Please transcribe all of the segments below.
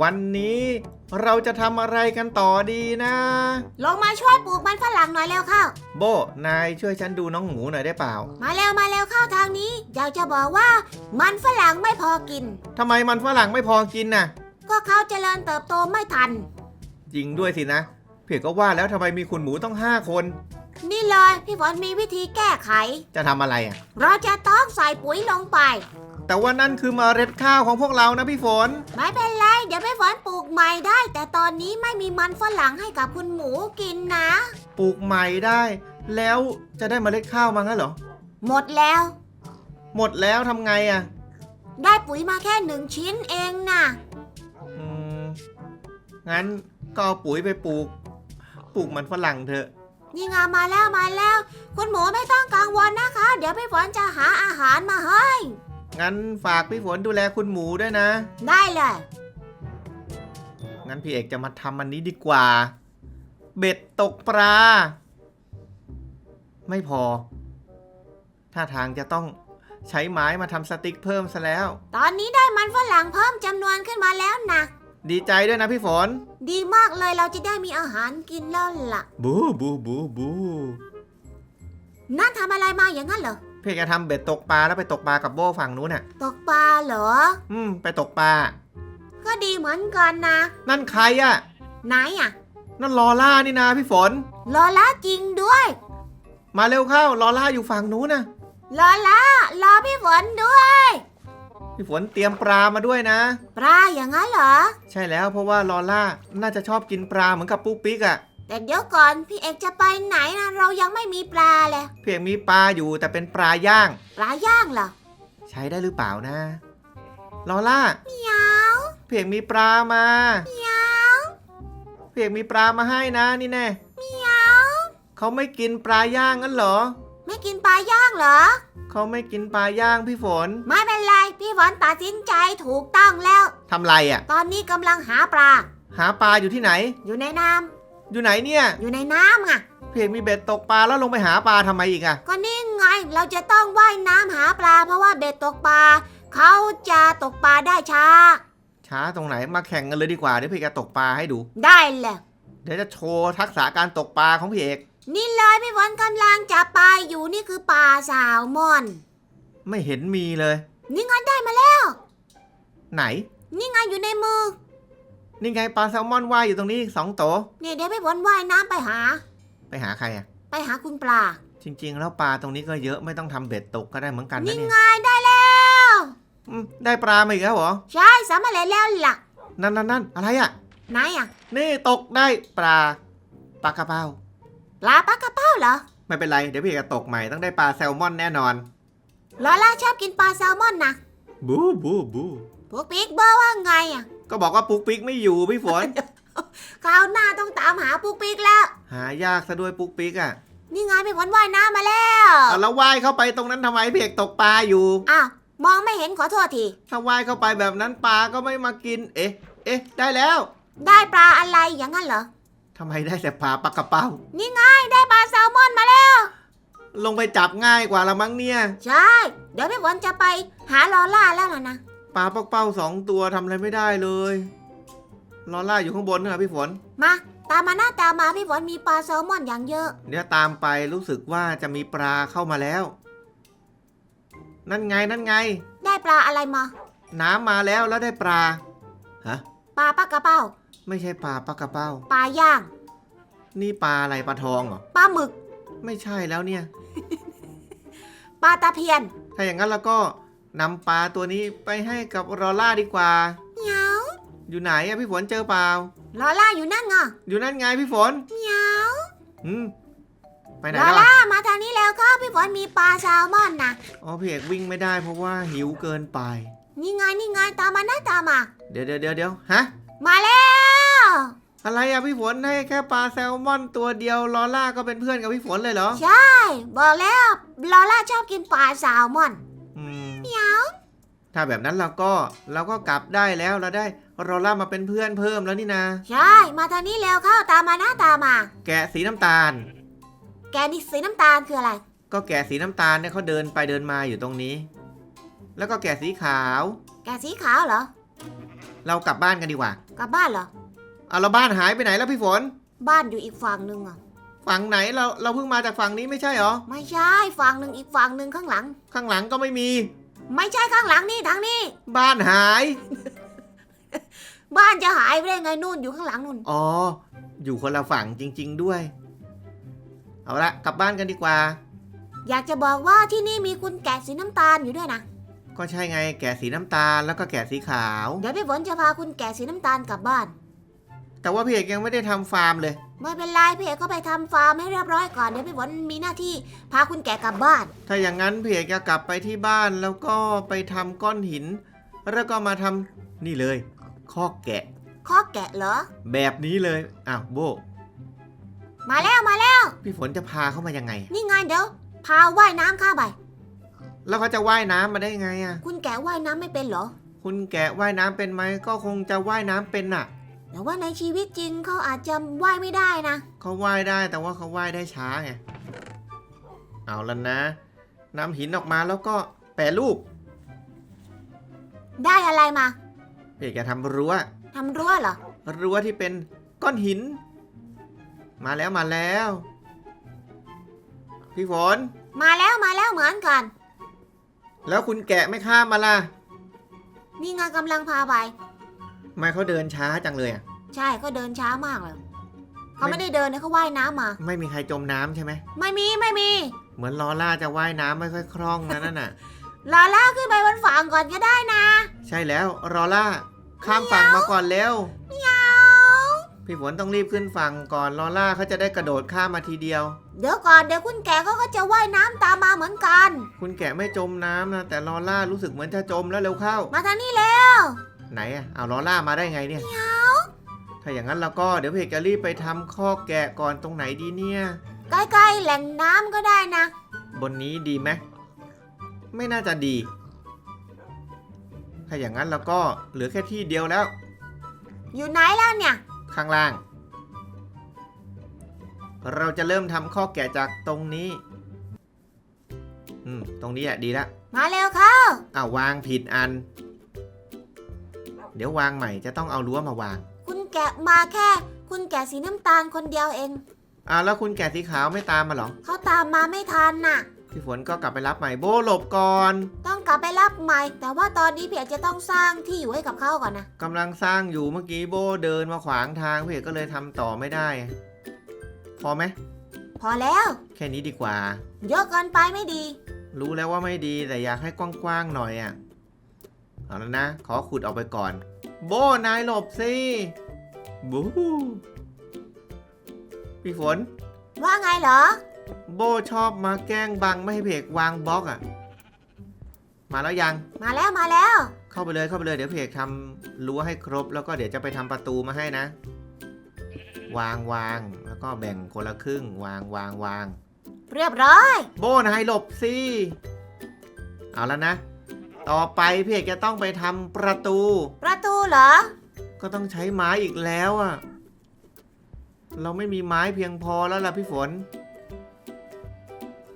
วันนี้เราจะทำอะไรกันต่อดีนะ ลงมาช่วยปลูกมันฝรั่งหน่อยเร็วเข้า โบ นายช่วยฉันดูน้องหมูหน่อยได้เปล่า มาเร็วมาเร็วเข้าทางนี้ อยากจะบอกว่ามันฝรั่งไม่พอกิน ทำไมมันฝรั่งไม่พอกินน่ะ ก็เขาเจริญเติบโตไม่ทัน จริงด้วยสินะ เพียก็ว่าแล้วทำไมมีคุณหมูต้องห้าคน นี่เลยพี่ฝนมีวิธีแก้ไข จะทำอะไรอะ เราจะต้องใส่ปุ๋ยลงไป แต่ว่านั่นคือเมล็ดข้าวของพวกเรานะพี่ฝน ไม่เป็นไร เดี๋ยวพี่ฝนปลูกใหม่ได้ แต่ตอนนี้ไม่มีมันฝรั่งให้กับคุณหมูกินนะ ปลูกใหม่ได้ แล้วจะได้เมล็ดข้าวมางั้นเหรอ หมดแล้ว หมดแล้วทำไงอะ ได้ปุ๋ยมาแค่หนึ่งชิ้นเองนะอืม งั้นก็เอาปุ๋ยไปปลูก ปลูกมันฝรั่งเถอะ นี่ไงมาแล้วมาแล้ว คุณหมูไม่ต้องกังวลนะคะ เดี๋ยวพี่ฝนจะหาอาหารมาให้ งั้นฝากพี่ฝนดูแลคุณหมูด้วยนะ ได้เลย งั้นพี่เอกจะมาทำอันนี้ดีกว่า เบ็ดตกปลา ไม่พอ ถ้าทางจะต้องใช้ไม้มาทำสติ๊กเพิ่มซะแล้ว ตอนนี้ได้มันฝรั่งเพิ่มจำนวนขึ้นมาแล้วนะดีใจด้วยนะพี่ฝน ดีมากเลยเราจะได้มีอาหารกินแล้วล่ะ บูบูบูบู นั่นทำอะไรมาอย่างนั้นเหรอ พี่เอกจะทำเบ็ดตกปลาแล้วไปตกปลากับโบฝั่งนู้นน่ะ ตกปลาเหรอ อืม ไปตกปลา ก็ดีเหมือนกันนะนั่นใครอะ่ะไหนอะนั่นลอล่านี่นาพี่ฝน ลอล่าจริงด้วย มาเร็วเข้าลอล่าอยู่ฝั่งนู้นน่ะลอล่ารอพี่ฝนด้วย พี่ฝนเตรียมปลามาด้วยนะ ปลาอย่างนั้นเหรอ ใช่แล้วเพราะว่าลอล่าน่าจะชอบกินปลาเหมือนกับปุ๊กปิ๊กอะ่ะ แต่เดี๋ยวก่อนพี่เอกจะไปไหนนะเรายังไม่มีปลาเลยเพียงมีปลาอยู่แต่เป็นปลาย่าง ปลาย่างเหรอใช้ได้หรือเปล่านะ ลอล่าเหมียวเพียงมีปลามาเหมียวเพียงมีปลามาให้นะนี่แน่เหมียวเขาไม่กินปลาย่างงั้นเหรอ ไม่กินปลาย่างเหรอเขาไม่กินปลาย่างพี่ฝน ไม่เป็นไรพี่ฝนตัดสินใจถูกต้องแล้วทำไรอะ่ะ ตอนนี้กำลังหาปลา หาปลาอยู่ที่ไหน อยู่ในน้ อยู่ไหนเนี่ยำอยู่ในน้ำไงเพียงมีเบ็ดตกปลาแล้วลงไปหาปลาทำไมอีกอะ่ะก็นี่ไงเราจะต้องว่ายน้ำหาปลา เพราะว่าเบ็ดตกปลาเขาจะตกปลาได้ช้า ช้าตรงไหนมาแข่งกันเลยดีกว่าเดี๋ยวพี่จะตกปลาให้ดู ได้เลยเดี๋ยวจะโชว์ทักษะการตกปลาของพี่เอกนี่เลยพี่ฝนกำลังจับปลาอยู่นี่คือปลาแซลมอน ไม่เห็นมีเลย นี่ไงได้มาแล้ว ไหน นี่ไงอยู่ในมือ นี่ไงปลาแซลมอนว่ายอยู่ตรงนี้อีกสองโตวเนี่ยเดี๋ยวพี่ฝนว่ายน้ำไปหา ไปหาใครอะ่ะ ไปหาคุณปลา จริง ๆ แล้วปลาตรงนี้ก็เยอะไม่ต้องทำเบ็ดตกก็ได้เหมือนกันนะนี่เนี่ยไงได้แล้วอืมได้ปลามาอีกแล้วเหรอ ใช่สำเร็จแล้วล่ะนั่นนั่นนั่นอะไรอะ่ะ ไหนอะนี่ตกได้ปลาปลากระเป้าปลาปลากระเป้าเหรอไม่เป็นไรเดี๋ยวพี่เอกจะตกใหม่ต้องได้ปลาแซลมอนแน่นอน ลอล่าชอบกินปลาแซลมอนนะบูบูบูพวกปิ๊กเบอร์ว่าไงอะ ก็บอกว่าปุ๊กปิ๊กไม่อยู่พี่ฝน คราวหน้าต้องตามหาปุ๊กปิ๊กแล้ว หายากซะด้วยปุ๊กปิ๊กอะ่ะนี่ไงพี่ฝนว่ายน้ำมาแล้วเอาแล้วว่ายเข้าไปตรงนั้นทำไมพี่เอกตกปลาอยู่อ้าวมองไม่เห็นขอโทษที ถ้าว่ายเข้าไปแบบนั้นปลาก็ไม่มากิน เอ๊ะ เอ๊ะ ได้แล้วได้ปลาอะไรอย่างนั้นเหรอ ทำไมได้แต่ปลาปลากระเป้านี่ไงได้ปลาแซลมอนมาแล้ว ลงไปจับง่ายกว่าละมั้งเนี่ย ใช่ เดี๋ยวพี่ฝนจะไปหาลอล่าแล้วล่ะนะ ปลาปักเป้าสองตัวทำอะไรไม่ได้เลยลอล่าอยู่ข้างบนนะพี่ฝน มา ตามมาหน้าตามมาพี่ฝนมีปลาแซลมอนอย่างเยอะ เดี๋ยวตามไปรู้สึกว่าจะมีปลาเข้ามาแล้ว นั่นไงนั่นไง ได้ปลาอะไรมา น้ำมาแล้วแล้วได้ปลา ฮะ ปลาปลากระเป้า ไม่ใช่ปลาปลากระเป้า ปลาย่าง นี่ปลาอะไรปลาทองเหรอ ปลาหมึก ไม่ใช่แล้วเนี่ย ปลาตะเพียน ถ้าอย่างนั้นแล้วก็ นำปลาตัวนี้ไปให้กับลอล่าดีกว่า เหมียวอยู่ไหนอะพี่ฝนเจอเปล่า ลอล่าอยู่นั่นไงอยู่นั่นไงพี่ฝนเหมียวอืมไปไหนลอแล้วล่าอะมาทางนี้แล้วก็พี่ฝนมีปลาแซลมอนนะอ๋อพี่เอกวิ่งไม่ได้เพราะว่าหิวเกินไป นี่ไงนี่ไงตามมาหน้าตามมา เดี๋ยวเดี๋ยวเดี๋ยวเดี๋ยวฮะ มาแล้วอะไรอะพี่ฝนให้แค่ปลาแซลมอนตัวเดียวลอล่าก็เป็นเพื่อนกับพี่ฝนเลยเหรอ ใช่บอกแล้วลอล่าชอบกินปลาแซลมอน อืมเหมียว ถ้าแบบนั้นเราก็เราก็กลับได้แล้วเราได้ลอล่ามาเป็นเพื่อนเพิ่มแล้วนี่นะ ใช่ มาทางนี้แล้วเข้าตามมาหน้าตามมา แกะสีน้ำตาล แกนี่สีน้ำตาลคืออะไร ก็แกะสีน้ำตาลเนี่ยเขาเดินไปเดินมาอยู่ตรงนี้ แล้วก็แกะสีขาว แกสีขาวเหรอ เรากลับบ้านกันดีกว่า กลับบ้านเหรอเอาเราบ้านหายไปไหนแล้วพี่ฝน บ้านอยู่อีกฝั่งหนึ่งอะ ฝั่งไหนเราเราเพิ่งมาจากฝั่งนี้ไม่ใช่เหรอ ไม่ใช่ ฝั่งหนึ่งอีกฝั่งหนึ่งข้างหลัง ข้างหลังก็ไม่มี ไม่ใช่ข้างหลังนี่ทางนี้ บ้านหาย บ้านจะหายไปได้ไงนู่นอยู่ข้างหลังนู่น อ๋อ อยู่คนละฝั่งจริง ๆด้วย เอาละกลับบ้านกันดีกว่า อยากจะบอกว่าที่นี่มีคุณแกะสีน้ำตาลอยู่ด้วยนะ ก็ใช่ไงแกะสีน้ำตาลแล้วก็แกะสีขาว เดี๋ยวพี่ฝนจะพาคุณแกะสีน้ำตาลกลับบ้าน แต่ว่าพี่เอกยังไม่ได้ทำฟาร์มเลย ไม่เป็นไรพี่เอกก็ไปทำฟาร์มให้เรียบร้อยก่อนเดี๋ยวพี่ฝนมีหน้าที่พาคุณแกะกลับบ้าน ถ้าอย่างนั้นพี่เอกจะกลับไปที่บ้านแล้วก็ไปทำก้อนหิน แล้วก็มาทำนี่เลยคอกแกะ ข้อแกะเหรอ แบบนี้เลยอ้าวโบมาแล้วมาแล้วพี่ฝนจะพาเข้ามายังไง นี่ไงเดี๋ยวพาว่ายน้ำเข้าไป แล้วเขาจะว่ายน้ำมาได้ไงอะ คุณแกะว่ายน้ำไม่เป็นเหรอ คุณแกะว่ายน้ำเป็นไหมก็คงจะว่ายน้ำเป็นน่ะ แต่ว่าในชีวิตจริงเขาอาจจะว่ายไม่ได้นะ เขาว่ายได้แต่ว่าเขาว่ายได้ช้าไง เอาแล้วนะนำหินออกมาแล้วก็แปรรูปได้อะไรมาพี่เอกจะทำรั้วทำรั้วเหรอ รั้วที่เป็นก้อนหิน มาแล้วมาแล้ว พี่ฝน มาแล้วมาแล้วเหมือนกัน แล้วคุณแกะไม่ข้ามมาล่ะ นี่ไงกำลังพาไปทำ ไมเขาเดินช้าจังเลยอะ ใช่ก็เดินช้ามากเลยเขาไม่ได้เดินนะเขาว่ายน้ำมา ไม่มีใครจมน้ำใช่ไหม ไม่มีไม่มี เหมือนลอล่าจะว่ายน้ำไม่ค่อยคล่องนะนั่นน่ะ ลาล่าขึ้นไปบนฝั่งก่อนก็ได้นะใช่แล้วลอล่า ข้ามฝั่งมาก่อนเร็วเมียวพี่ฝนต้องรีบขึ้นฝั่งก่อนลอล่าเขาจะได้กระโดดข้ามมาทีเดียว เดี๋ยวก่อนเดี๋ยวคุณแกเขาก็จะว่ายน้ำตามมาเหมือนกัน คุณแกะไม่จมน้ำนะแต่ลอล่ารู้สึกเหมือนจะจมแล้วเร็วเข้า มาทางนี้แล้ว ไหนอะเอาลอล่ามาได้ไงเนี่ย ถ้าอย่างนั้นเราก็เดี๋ยวเพจจะรีบไปทำข้อกแกะก่อนตรงไหนดีเนี่ย ใกล้ๆแหล่งน้ำก็ได้นะ บนนี้ดีไหมไม่น่าจะดี ถ้าอย่างนั้นเราก็เหลือแค่ที่เดียวแล้ว อยู่ไหนแล้วเนี่ย ข้างล่าง เราจะเริ่มทำข้อกแกะจากตรงนี้ อืม ตรงนี้แหละดีละมาเร็วเข้า อ้าววางผิดอัน เดี๋ยววางใหม่จะต้องเอารั้วมาวาง คุณแกะมาแค่ คุณแกะสีน้ำตาลคนเดียวเองอ้าวแล้วคุณแกะสีขาวไม่ตามมาเหรอเขาตามมาไม่ทันน่ะ พี่ฝนก็กลับไปรับใหม่โบหลบก่อนต้องกลับไปรับใหม่ แต่ว่าตอนนี้พี่อาจจะต้องสร้างที่อยู่ให้กับเขาก่อนนะกำลังสร้างอยู่เมื่อกี้โบเดินมาขวางทางพี่เอกก็เลยทำต่อไม่ได้ พอไหมพอแล้ว แค่นี้ดีกว่า เยอะเกินไปไม่ดี รู้แล้วว่าไม่ดีแต่อยากให้กว้างๆหน่อยอะ เอาแล้วนะ ขอขุดออกไปก่อน โบนายหลบสิบูพี่ฝน ว่าไงเหรอ โบชอบมาแกล้งบังไม่ให้เพกวางบล็อกอะ มาแล้วยัง มาแล้วมาแล้ว เข้าไปเลยเข้าไปเลยเดี๋ยวเพกทำรั้วให้ครบ แล้วก็เดี๋ยวจะไปทำประตูมาให้นะ วางวางแล้วก็แบ่งคนละครึ่ง วางวางวาง เรียบร้อย โบนายหลบสิ เอาแล้วนะ ต่อไปพี่เอกจะต้องไปทำประตู ประตูเหรอ ก็ต้องใช้ไม้อีกแล้วอะ่ะ เราไม่มีไม้เพียงพอแล้วล่ะพี่ฝน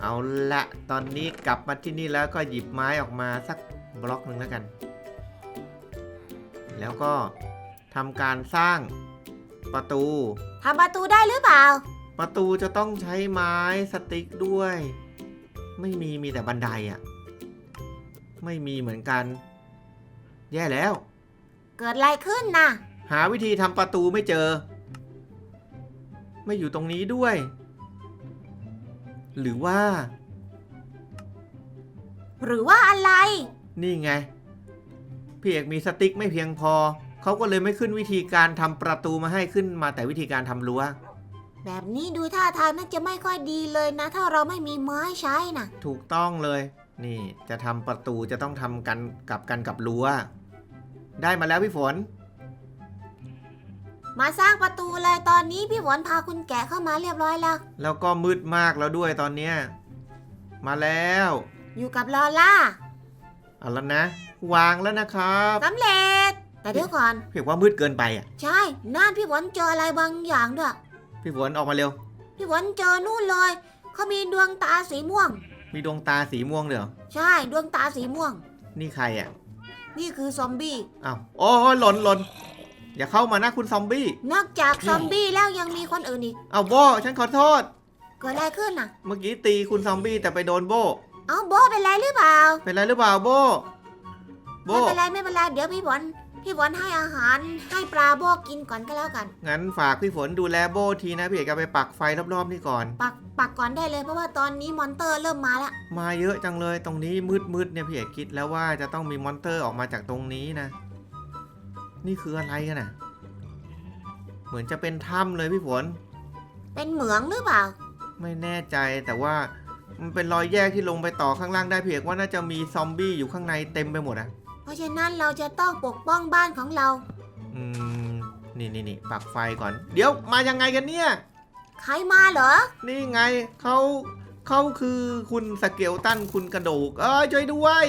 เอาละตอนนี้กลับมาที่นี่แล้วก็หยิบไม้ออกมาสักบล็อกหนึ่งแล้วกัน แล้วก็ทำการสร้างประตู ทำประตูได้หรือเปล่า ประตูจะต้องใช้ไม้สติ๊กด้วย ไม่มีมีแต่บันไดอะ่ะ ไม่มีเหมือนกัน แย่แล้ว เกิดอะไรขึ้นน่ะ หาวิธีทำประตูไม่เจอ ไม่อยู่ตรงนี้ด้วย หรือว่า หรือว่าอะไร นี่ไง พี่เอกมีสติ๊กไม่เพียงพอ เขาก็เลยไม่ขึ้นวิธีการทำประตูมาให้ขึ้นมาแต่วิธีการทำรั้ว แบบนี้ดูท่าทางน่าจะไม่ค่อยดีเลยนะ ถ้าเราไม่มีไม้ใช้น่ะ ถูกต้องเลย นี่จะทำประตูจะต้องทำกันกับกันกับรั้ว ได้มาแล้วพี่ฝน มาสร้างประตูเลยตอนนี้พี่ฝนพาคุณแกะเข้ามาเรียบร้อยแล้ว แล้วก็มืดมากแล้วด้วยตอนเนี้ยมาแล้ว อยู่กับลอล่าเอาแล้วนะ วางแล้วนะครับสำเร็จ แต่เดี๋ยวก่อนพี่เอกว่ามืดเกินไปอะใช่นั่นพี่ฝนเจออะไรบางอย่างด้วยพี่ฝนออกมาเร็ว พี่ฝนเจอนู่นเลยเขามีดวงตาสีม่วง มีดวงตาสีม่วงเดี๋ยวใช่ดวงตาสีม่วง นี่ใครอะ นี่คือซอมบี้อ้าวโอ้ยหล่นหล่นอย่าเข้ามานะคุณซอมบี้นอกจากซอมบี้แล้วยังมีคนอื่นอีกเอาโบฉันขอโทษ เกิดอะไรขึ้นน่ะ เมื่อกี้ตีคุณซอมบี้แต่ไปโดนโบเอาโบเป็นไรหรือเปล่า เป็นไรหรือเปล่าโบโบไม่เป็นไรไม่เป็นไรเดี๋ยวพี่ฝน พี่ฝนให้อาหารให้ปลาโบกินก่อนก็แล้วกัน งั้นฝากพี่ฝนดูแลโบทีนะพี่เอกเอาไปปักไฟรอบๆนี่ก่อน ปักปักก่อนได้เลยเพราะว่าตอนนี้มอนเตอร์เริ่มมาแล้ว มาเยอะจังเลยตรงนี้มืดๆเนี่ยพี่เอกคิดแล้วว่าจะต้องมีมอนเตอร์ออกมาจากตรงนี้นะ นี่คืออะไรกันน่ะ เหมือนจะเป็นถ้ำเลยพี่ฝน เป็นเหมืองหรือเปล่า ไม่แน่ใจแต่ว่ามันเป็นรอยแยกที่ลงไปต่อข้างล่างได้พี่เอกว่าน่าจะมีซอมบี้อยู่ข้างในเต็มไปหมดอะ เพราะฉะนั้นเราจะต้องปกป้องบ้านของเรา อืม นี่นี่นี่ปักไฟก่อน เดี๋ยวมายังไงกันเนี่ย ใครมาเหรอ นี่ไงเขาเขาคือคุณสเกลตันคุณกระดูก เอ้ยช่วยด้วย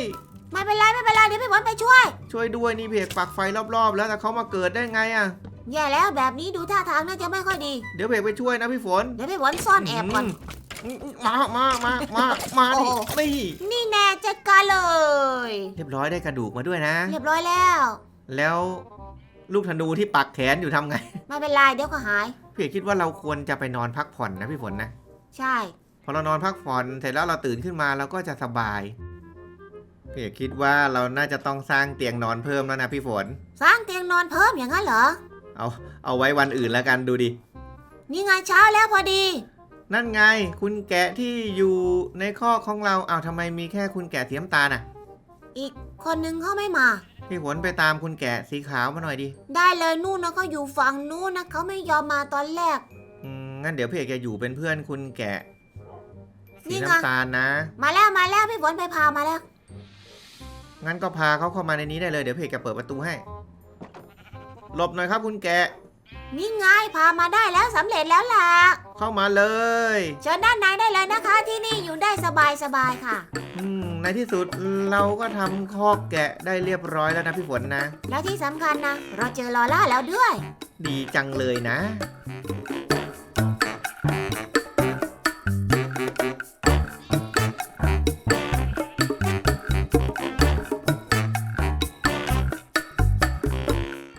ไม่เป็นไรไม่เป็นไรเดี๋ยวพี่ฝนไปช่วย ช่วยด้วยนี่เพกปักไฟรอบๆ แล้วแต่เขามาเกิดได้ไงอะ แย่แล้วแบบนี้ดูท่าทางน่าจะไม่ค่อยดี เดี๋ยวเพกไปช่วยนะพี่ฝน เดี๋ยวพี่ฝนซ่อนแอบก่อนอื มามา มา มา มาดินี่นี่แน่จัดการเลย เรียบร้อยได้กระดูกมาด้วยนะ เรียบร้อยแล้ว แล้วลูกธนูที่ปักแขนอยู่ทำไง ไม่เป็นไรเดี๋ยวก็หาย พี่เอกคิดว่าเราควรจะไปนอนพักผ่อนนะพี่ฝนนะ ใช่ พอเรานอนพักผ่อนเสร็จแล้วเราตื่นขึ้นมาเราก็จะสบาย พี่เอกคิดว่าเราน่าจะต้องสร้างเตียงนอนเพิ่มแล้วนะพี่ฝน สร้างเตียงนอนเพิ่มอย่างนั้นเหรอ เอา เอาไว้วันอื่นแล้วกันดูดิ นี่ไงเช้าแล้วพอดี นั่นไง คุณแกะที่อยู่ในข้อกของเราเอาวทำไมมีแค่คุณแกะสีน้ำตาลน่ะ อีกคนนึงเขาไม่มา พี่ฝนไปตามคุณแกะสีขาวมาหน่อยดิได้เลยนู่นนะเขาอยู่ฝั่งนู้นนะเขาไม่ยอมมาตอนแรก อืมงั้นเดี๋ยวพี่เอกจะอยู่เป็นเพื่อนคุณแกะนี่สีไง น้ำตาลนะ มาแล้วมาแล้วพี่ฝนไปพามาแล้ว งั้นก็พาเขาเข้ามาในนี้ได้เลย เดี๋ยวพี่เอกจะเปิดประตูให้ หลบหน่อยครับคุณแกะ นี่ไงพามาได้แล้วสำเร็จแล้วล่ะ เข้ามาเลย เชิญด้านในได้เลยนะคะ ที่นี่อยู่ได้สบายสบายๆค่ะ อืม ในที่สุดเราก็ทำคอกแกะได้เรียบร้อยแล้วนะพี่ฝนนะ แล้วที่สำคัญนะ เราเจอลอล่าแล้วด้วย ดีจังเลยนะ